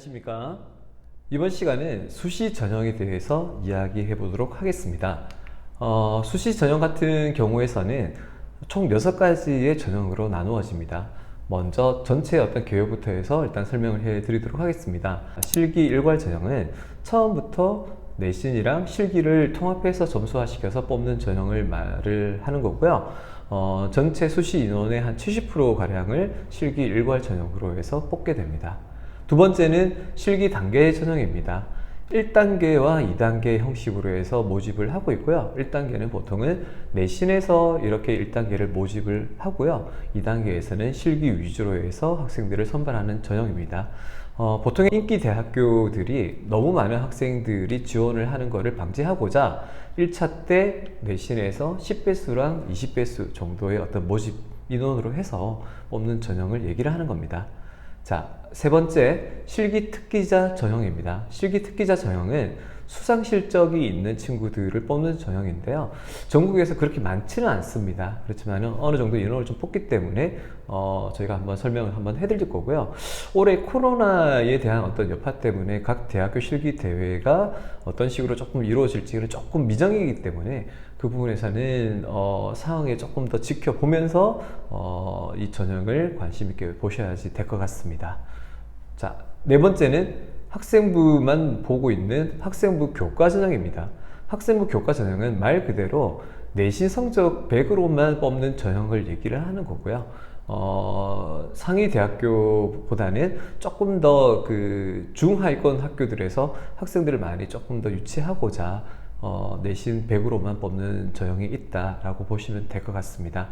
안녕하십니까. 이번 시간은 수시 전형에 대해서 이야기해 보도록 하겠습니다. 어, 수시 전형 같은 경우에서는 총 6가지의 전형으로 나누어집니다. 먼저 전체 어떤 개요부터 해서 일단 설명을 해 드리도록 하겠습니다. 실기 일괄 전형은 처음부터 내신이랑 실기를 통합해서 점수화시켜서 뽑는 전형을 말을 하는 거고요. 어, 전체 수시 인원의 한 70%가량을 실기 일괄 전형으로 해서 뽑게 됩니다. 두 번째는 실기 단계 전형입니다. 1단계와 2단계 형식으로 해서 모집을 하고 있고요. 1단계는 보통은 내신에서 이렇게 1단계를 모집을 하고요. 2단계에서는 실기 위주로 해서 학생들을 선발하는 전형입니다. 어, 보통 인기 대학교들이 너무 많은 학생들이 지원을 하는 것을 방지하고자 1차 때 내신에서 10배수랑 20배수 정도의 어떤 모집 인원으로 해서 뽑는 전형을 얘기를 하는 겁니다. 자, 세 번째, 실기 특기자 전형입니다. 실기 특기자 전형은 수상 실적이 있는 친구들을 뽑는 전형인데요. 전국에서 그렇게 많지는 않습니다. 그렇지만 어느 정도 인원을 좀 뽑기 때문에 어, 저희가 한번 설명을 한번 해드릴 거고요. 올해 코로나에 대한 어떤 여파 때문에 각 대학교 실기 대회가 어떤 식으로 조금 이루어질지는 조금 미정이기 때문에 그 부분에서는 어, 상황에 조금 더 지켜보면서 어, 이 전형을 관심 있게 보셔야지 될 것 같습니다. 자, 네 번째는 학생부만 보고 있는 학생부 교과 전형입니다. 학생부 교과 전형은 말 그대로 내신 성적 100으로만 뽑는 전형을 얘기를 하는 거고요. 어, 상위 대학교보다는 조금 더 그 중하위권 학교들에서 학생들을 많이 조금 더 유치하고자 어, 내신 100으로만 뽑는 전형이 있다라고 보시면 될 것 같습니다.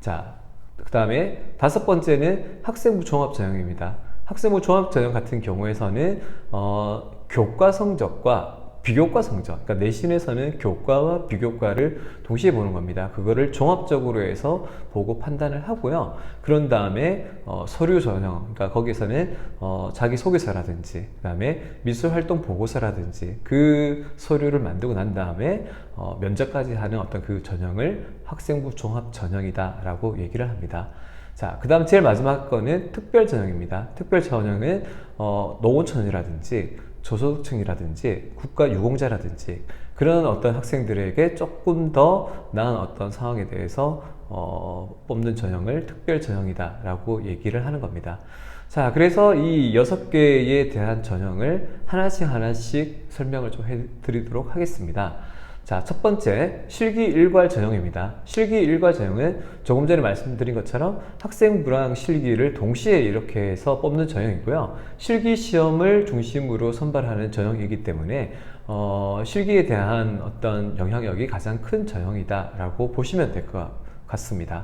자, 그 다음에 다섯 번째는 학생부 종합 전형입니다. 학생부 종합 전형 같은 경우에서는 어, 교과 성적과 비교과 성적, 그러니까 내신에서는 교과와 비교과를 동시에 보는 겁니다. 그거를 종합적으로 해서 보고 판단을 하고요. 그런 다음에 어, 서류 전형, 그러니까 거기서는 어, 자기 소개서라든지, 그다음에 미술 활동 보고서라든지 그 서류를 만들고 난 다음에 어, 면접까지 하는 어떤 그 전형을 학생부 종합 전형이다라고 얘기를 합니다. 자, 그 다음 제일 마지막 거는 특별 전형입니다. 특별 전형은 어, 노원천이라든지 저소득층이라든지 국가 유공자라든지 그런 어떤 학생들에게 조금 더 나은 어떤 상황에 대해서 어, 뽑는 전형을 특별 전형이다라고 얘기를 하는 겁니다. 자, 그래서 이 여섯 개에 대한 전형을 하나씩 하나씩 설명을 좀 해드리도록 하겠습니다. 자, 첫 번째, 실기 일괄 전형입니다. 실기 일괄 전형은 조금 전에 말씀드린 것처럼 학생부랑 실기를 동시에 이렇게 해서 뽑는 전형이고요. 실기 시험을 중심으로 선발하는 전형이기 때문에 어, 실기에 대한 어떤 영향력이 가장 큰 전형이다라고 보시면 될 것 같습니다.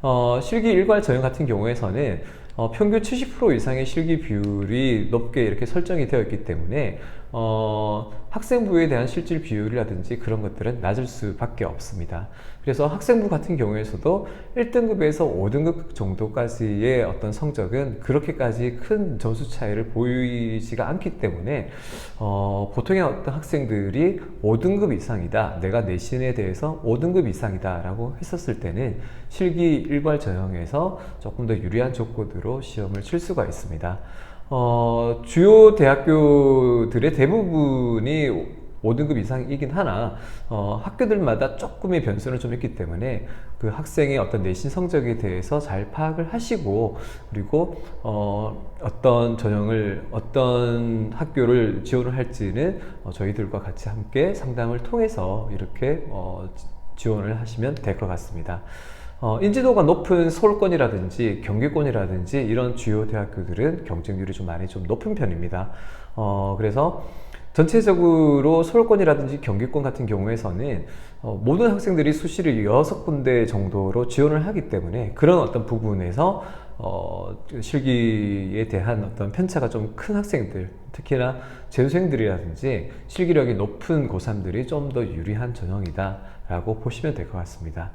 어, 실기 일괄 전형 같은 경우에서는 어, 평균 70% 이상의 실기 비율이 높게 이렇게 설정이 되어 있기 때문에 어, 학생부에 대한 실질 비율이라든지 그런 것들은 낮을 수밖에 없습니다. 그래서 학생부 같은 경우에서도 1등급에서 5등급 정도까지의 어떤 성적은 그렇게까지 큰 점수 차이를 보이지가 않기 때문에 어, 보통의 어떤 학생들이 5등급 이상이다. 내가 내신에 대해서 5등급 이상이다. 라고 했었을 때는 실기 일괄 전형에서 조금 더 유리한 조건으로 시험을 칠 수가 있습니다. 어, 주요 대학교들의 대부분이 5등급 이상이긴 하나 어, 학교들마다 조금의 변수는 좀 있기 때문에 그 학생의 어떤 내신 성적에 대해서 잘 파악을 하시고 그리고 어, 어떤 전형을 어떤 학교를 지원을 할지는 어, 저희들과 같이 함께 상담을 통해서 이렇게 어, 지원을 하시면 될 것 같습니다. 어, 인지도가 높은 서울권이라든지 경기권이라든지 이런 주요 대학교들은 경쟁률이 좀 많이 좀 높은 편입니다. 어, 그래서 전체적으로 서울권이라든지 경기권 같은 경우에서는 어, 모든 학생들이 수시를 여섯 군데 정도로 지원을 하기 때문에 그런 어떤 부분에서 어, 실기에 대한 어떤 편차가 좀 큰 학생들, 특히나 재수생들이라든지 실기력이 높은 고3들이 좀 더 유리한 전형이다라고 보시면 될 것 같습니다.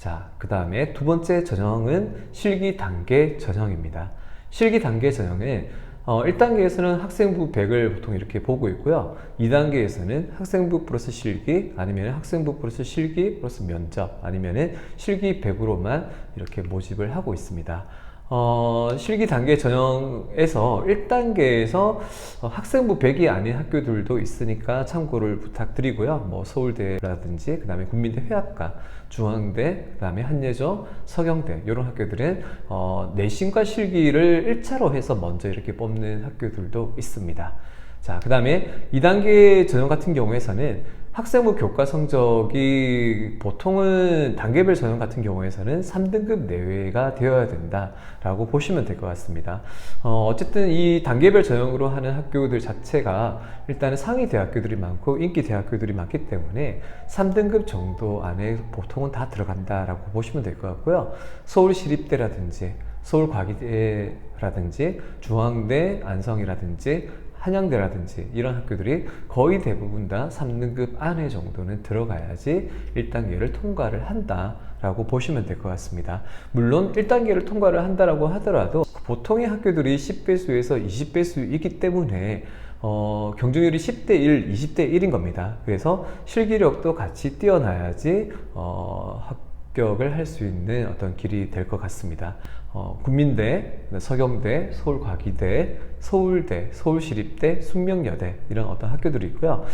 자, 그 다음에 두 번째 전형은 실기 단계 전형입니다. 실기 단계 전형은 어, 1단계에서는 학생부 100을 보통 이렇게 보고 있고요. 2단계에서는 학생부 플러스 실기, 아니면 학생부 플러스 실기 플러스 면접, 아니면 실기 100으로만 이렇게 모집을 하고 있습니다. 어, 실기 단계 전형에서 1단계에서 학생부 100이 아닌 학교들도 있으니까 참고를 부탁드리고요. 뭐 서울대라든지 그다음에 국민대 회학과, 중앙대, 그다음에 한예조, 서경대 이런 학교들은 어, 내신과 실기를 1차로 해서 먼저 이렇게 뽑는 학교들도 있습니다. 자, 그 다음에 2단계 전형 같은 경우에서는 학생부 교과 성적이 보통은 단계별 전형 같은 경우에서는 3등급 내외가 되어야 된다라고 보시면 될 것 같습니다. 어, 쨌든이 단계별 전형으로 하는 학교들 자체가 일단은 상위 대학교들이 많고 인기 대학교들이 많기 때문에 3등급 정도 안에 보통은 다 들어간다라고 보시면 될 것 같고요. 서울시립대라든지 서울과기대라든지 중앙대, 안성이라든지 한양대라든지 이런 학교들이 거의 대부분 다 3등급 안에 정도는 들어가야지 1단계를 통과를 한다 라고 보시면 될 것 같습니다. 물론 1단계를 통과를 한다라고 하더라도 보통의 학교들이 10배수에서 20배수이기 때문에 어, 경쟁률이 10대 1, 20대 1인 겁니다. 그래서 실기력도 같이 뛰어나야지 어, 합격을 할 수 있는 어떤 길이 될 것 같습니다. 어, 국민대, 서경대, 서울과기대, 서울대, 서울시립대, 숙명여대 이런 어떤 학교들이 있고요.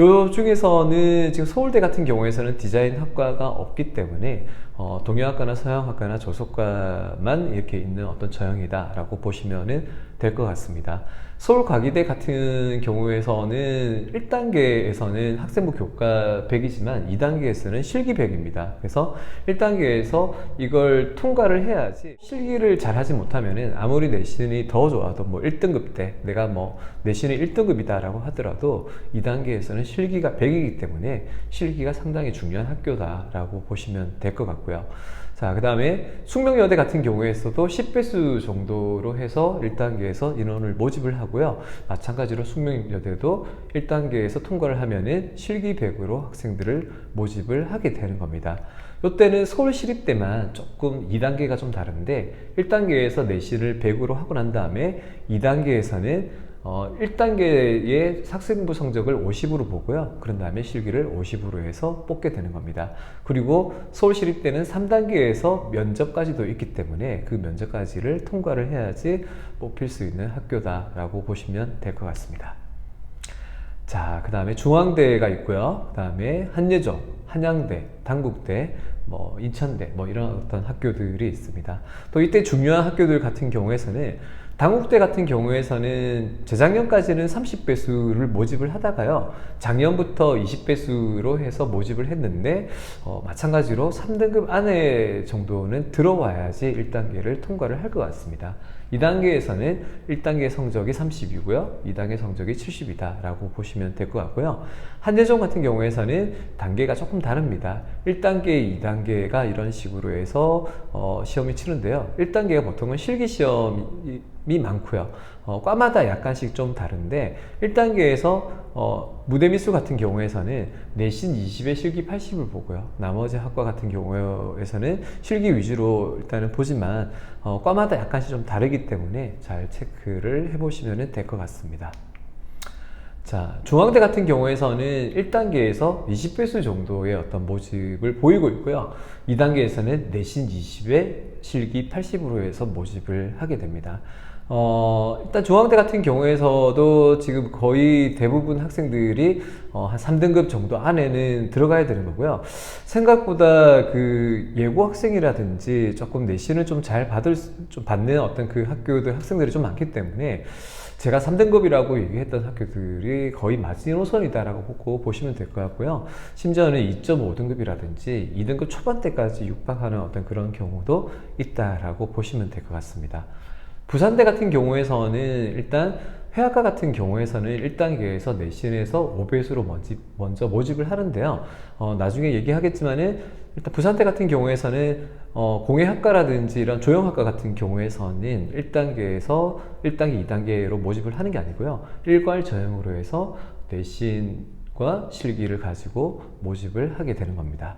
요 중에서는 지금 서울대 같은 경우에서는 디자인 학과가 없기 때문에 어, 동양학과나 서양학과나 조속과만 이렇게 있는 어떤 전형이다라고 보시면 될 것 같습니다. 서울과기대 같은 경우에서는 1단계에서는 학생부 교과 100이지만 2단계에서는 실기 100입니다. 그래서 1단계에서 이걸 통과를 해야지 실기를 잘 하지 못하면은 아무리 내신이 더 좋아도 뭐 1등급 때 내가 뭐 내신이 1등급이다라고 하더라도 2단계에서는 실기가 100이기 때문에 실기가 상당히 중요한 학교다라고 보시면 될 것 같고요. 자, 그 다음에 숙명여대 같은 경우에서도 10배수 정도로 해서 1단계에서 인원을 모집을 하고요. 마찬가지로 숙명여대도 1단계에서 통과를 하면은 실기 100으로 학생들을 모집을 하게 되는 겁니다. 이때는 서울시립대만 조금 2단계가 좀 다른데 1단계에서 내신을 100으로 하고 난 다음에 2단계에서는 어, 1단계의 학생부 성적을 50으로 보고요. 그런 다음에 실기를 50으로 해서 뽑게 되는 겁니다. 그리고 서울시립대는 3단계에서 면접까지도 있기 때문에 그 면접까지를 통과를 해야지 뽑힐 수 있는 학교다라고 보시면 될 것 같습니다. 자, 그 다음에 중앙대가 있고요. 그 다음에 한예종, 한양대, 당국대, 뭐 인천대, 뭐 이런 어떤 학교들이 있습니다. 또 이때 중요한 학교들 같은 경우에서는 당국대 같은 경우에서는 재작년까지는 30배수를 모집을 하다가요. 작년부터 20배수로 해서 모집을 했는데 어, 마찬가지로 3등급 안에 정도는 들어와야지 1단계를 통과를 할 것 같습니다. 2단계에서는 1단계 성적이 30이고요. 2단계 성적이 70이다 라고 보시면 될 것 같고요. 한예종 같은 경우에서는 단계가 조금 다릅니다. 1단계, 2단계가 이런 식으로 해서 어, 시험이 치는데요. 1단계가 보통은 실기 시험이 많고요. 어, 과마다 약간씩 좀 다른데 1단계에서 어, 무대 미술 같은 경우에서는 내신 20에 실기 80을 보고요. 나머지 학과 같은 경우에서는 실기 위주로 일단은 보지만 어, 과마다 약간씩 좀 다르기 때문에 잘 체크를 해보시면 될 것 같습니다. 자, 중앙대 같은 경우에서는 1단계에서 20배수 정도의 어떤 모집을 보이고 있고요. 2단계에서는 내신 20에 실기 80으로 해서 모집을 하게 됩니다. 어, 일단 중앙대 같은 경우에서도 지금 거의 대부분 학생들이 어, 한 3등급 정도 안에는 들어가야 되는 거고요. 생각보다 그 예고 학생이라든지 조금 내신을 좀 잘 받을, 좀 받는 어떤 그 학교들 학생들이 좀 많기 때문에 제가 3등급이라고 얘기했던 학교들이 거의 마지노선이다라고 보고 보시면 될 것 같고요. 심지어는 2.5등급이라든지 2등급 초반대까지 육박하는 어떤 그런 경우도 있다라고 보시면 될 것 같습니다. 부산대 같은 경우에서는 일단 회화과 같은 경우에서는 1단계에서 내신에서 5배수로 먼저, 먼저 모집을 하는데요. 어, 나중에 얘기하겠지만은 일단 부산대 같은 경우에서는 어, 공예학과라든지 이런 조형학과 같은 경우에서는 1단계에서 1단계, 2단계로 모집을 하는 게 아니고요. 일괄 전형으로 해서 내신과 실기를 가지고 모집을 하게 되는 겁니다.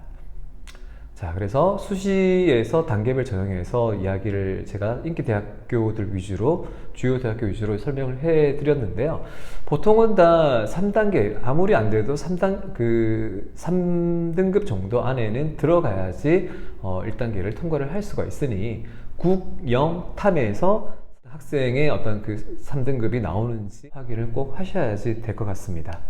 자, 그래서 수시에서 단계별 전형에서 이야기를 제가 인기 대학교들 위주로 주요 대학교 위주로 설명을 해 드렸는데요. 보통은 다 3단계 아무리 안 돼도 3단 그 3등급 정도 안에는 들어가야지 어 1단계를 통과를 할 수가 있으니 국 영 탐에서 학생의 어떤 그 3등급이 나오는지 확인을 꼭 하셔야지 될 것 같습니다.